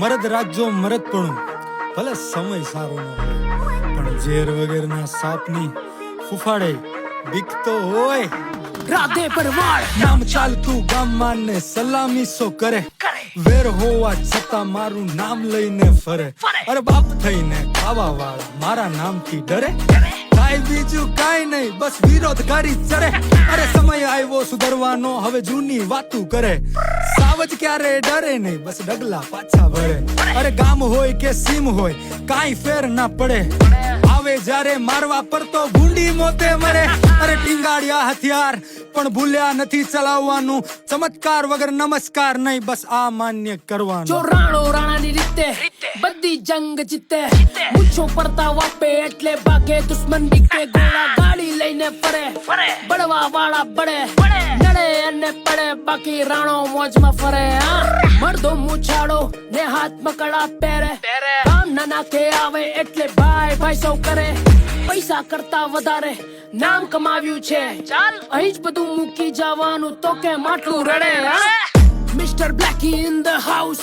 મરદ રાખજો મરદ પણ. ભલે સમય સારો ન હોય, પણ ઝેર વગેરેના સાપની ફૂફાડે બીકતો હોય. રાધે પરવાળ નામ ચાલતું ગામમાં ને સલામી સો કરે. વેર હોવા છતાં મારું નામ લઈને ફરે. અરે બાપ થઈને ખાવા વાળા મારા નામથી ડરે. કાઈ બીજું કાઈ નહીં બસ વિરોધ કરી ચરે. અરે સમય આવ્યો સુધરવાનો હવે જૂની વાતું કરે. સાવજ ક્યારે ડરે નહીં બસ ડગલા પાછા ભરે અરે ગામ હોય કે સીમ હોય કાઈ ફેર ના પડે. આવે જ્યારે મારવા પર તો ગુંડી મોતે મરે. અરે ટીંગાડ્યા હથિયાર, પણ ભૂલ્યા નથી ચલાવવાનું. ચમત્કાર વગર નમસ્કાર નહીં, બસ આ માન્ય જો રાણો રાણાની રીતે બધી જંગ જીતે, મૂછો પડતા વાપે એટલે ભાગે દુશ્મન દીકે ગોળા ગાડી લઈને ફરે. બળવા વાળા બળે અને પડે, બાકી રાણો મોજમાં ફરે. હા, મર્દો મૂછાડો ને હાથમાં કડા પહેરે. કામ ના નાખે આવે એટલે ભાઈ ભાઈ સૌ કરે. પૈસા કરતા વધારે નામ કમાવ્યું છે. અહીં જ બધું મૂકી જવાનું તો કે માટલું રડે mister Blackie in the house